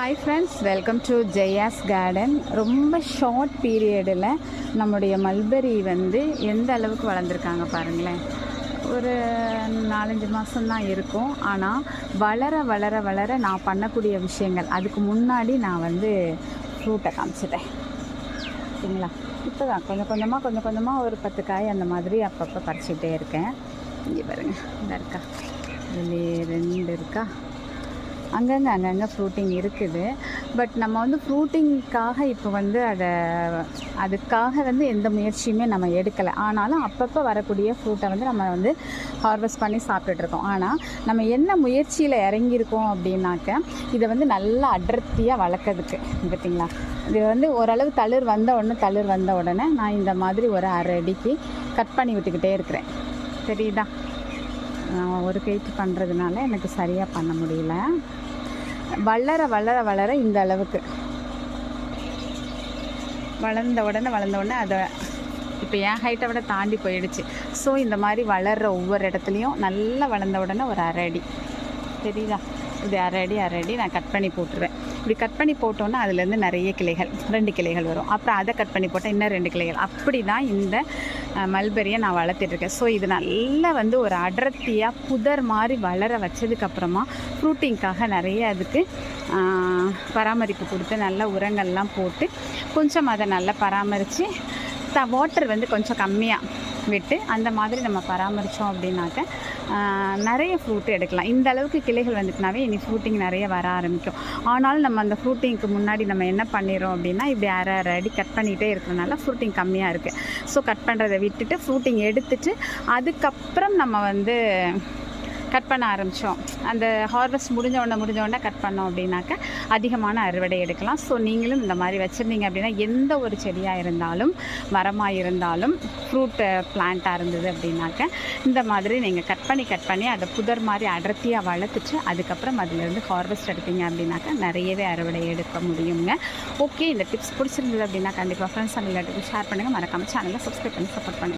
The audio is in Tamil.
Hi friends welcome to Jaya's garden ரொம்ப ஷார்ட் பீரியடில் நம்முடைய மல்பெரி வந்து எந்த அளவுக்கு வளர்ந்துருக்காங்க பாருங்களேன். ஒரு நாலஞ்சு மாதம்தான் இருக்கும். ஆனால் வளர வளர வளர நான் பண்ணக்கூடிய விஷயங்கள். அதுக்கு முன்னாடி நான் வந்து ஃப்ரூட்டை காமிச்சிட்டேன். சரிங்களா? இப்போ தான் கொஞ்சம் கொஞ்சமாக கொஞ்சம் கொஞ்சமாக ஒரு பத்து காய் அந்த மாதிரி அப்பப்போ பறிச்சுட்டே இருக்கேன். இங்கே பாருங்கள் இந்த இருக்கா? இதுலேயே ரெண்டு இருக்கா? அங்கங்கே அங்கங்கே ஃப்ரூட்டிங் இருக்குது. பட் நம்ம வந்து ஃப்ரூட்டிங்க்காக இப்போ வந்து அதை அதுக்காக வந்து எந்த முயற்சியுமே நம்ம எடுக்கலை. ஆனாலும் அப்பப்போ வரக்கூடிய ஃப்ரூட்டை வந்து நம்ம வந்து ஹார்வெஸ்ட் பண்ணி சாப்பிட்டுட்ருக்கோம். ஆனால் நம்ம என்ன முயற்சியில் இறங்கியிருக்கோம் அப்படின்னாக்க இதை வந்து நல்லா அடர்த்தியாக வளர்க்கறதுக்கு. பார்த்தீங்களா இது வந்து ஓரளவு தளிர் வந்த உடனே தளிர் வந்த உடனே நான் இந்த மாதிரி ஒரு அரை அடிக்கு கட் பண்ணி விட்டுக்கிட்டே இருக்கிறேன். தெரியுதா ஒரு கைக்கு பண்ணுறதுனால எனக்கு சரியாக பண்ண முடியல. வளர வளர வளர இந்த அளவுக்கு. வளர்ந்த உடனே வளர்ந்த உடனே அதை இப்போ என் ஹைட்டை விட தாண்டி போயிடுச்சு. ஸோ இந்த மாதிரி வளர்கிற ஒவ்வொரு இடத்துலையும் நல்லா வளர்ந்த உடனே ஒரு அரை அடி தெரியுதா? இது அரை அடி அரை அடி நான் கட் பண்ணி போட்டுருவேன். இப்படி கட் பண்ணி போட்டோன்னா அதுலேருந்து நிறைய கிளைகள் ரெண்டு கிளைகள் வரும். அப்புறம் அதை கட் பண்ணி போட்டால் இன்னும் ரெண்டு கிளைகள். அப்படி தான் இந்த மல்பெரியை நான் வளர்த்துட்ருக்கேன் ஸோ இது நல்லா வந்து ஒரு அடர்த்தியாக புதர் மாதிரி வளர வச்சதுக்கப்புறமா ஃப்ரூட்டிங்க்காக நிறைய அதுக்கு பராமரிப்பு கொடுத்து நல்ல உரங்கள்லாம் போட்டு கொஞ்சம் அதை நல்லா பராமரித்து த வாட்டர் வந்து கொஞ்சம் கம்மியாக விட்டு அந்த மாதிரி நம்ம பராமரித்தோம் அப்படின்னாக்க நிறைய ஃப்ரூட் எடுக்கலாம். இந்த அளவுக்கு கிளைகள் வந்துட்டுனாவே இனி ஃப்ரூட்டிங் நிறைய வர ஆரம்பிக்கும். ஆனாலும் நம்ம அந்த ஃப்ரூட்டிங்க்கு முன்னாடி நம்ம என்ன பண்ணிடுறோம் அப்படின்னா இப்படி அரை அரை அடி கட் பண்ணிகிட்டே இருக்கிறனால ஃப்ரூட்டிங் கம்மியாக இருக்குது ஸோ கட் பண்ணுறதை விட்டுட்டு ஃப்ரூட்டிங் எடுத்துட்டு அதுக்கப்புறம் நம்ம வந்து கட் பண்ண ஆரம்பித்தோம் அந்த ஹார்வெஸ்ட் முடிஞ்ச உடனே முடிஞ்ச உடனே கட் பண்ணோம் அப்படின்னாக்க அதிகமான அறுவடை எடுக்கலாம். ஸோ நீங்களும் இந்த மாதிரி வச்சுருந்தீங்க அப்படின்னா எந்த ஒரு செடியாக இருந்தாலும் மரமாக இருந்தாலும் ஃப்ரூட் பிளான்ட்டாக இருந்தது அப்படின்னாக்க இந்த மாதிரி நீங்கள் கட் பண்ணி கட் பண்ணி அதை புதர் மாதிரி அடர்த்தியாக வளர்த்துட்டு அதுக்கப்புறம் அதுலேருந்து ஹார்வெஸ்ட் எடுத்தீங்க அப்படின்னாக்க நிறையவே அறுவடை எடுக்க முடியுங்க. ஓகே இந்த டிப்ஸ் பிடிச்சிருந்தது அப்படின்னா கண்டிப்பாக ஃப்ரெண்ட்ஸ் அண்ட் ரிலேட்டிவ் ஷேர் பண்ணுங்கள் மறக்காமல் சேனலை சப்ஸ்கிரைப் பண்ணி சப்போர்ட் பண்ணுங்கள்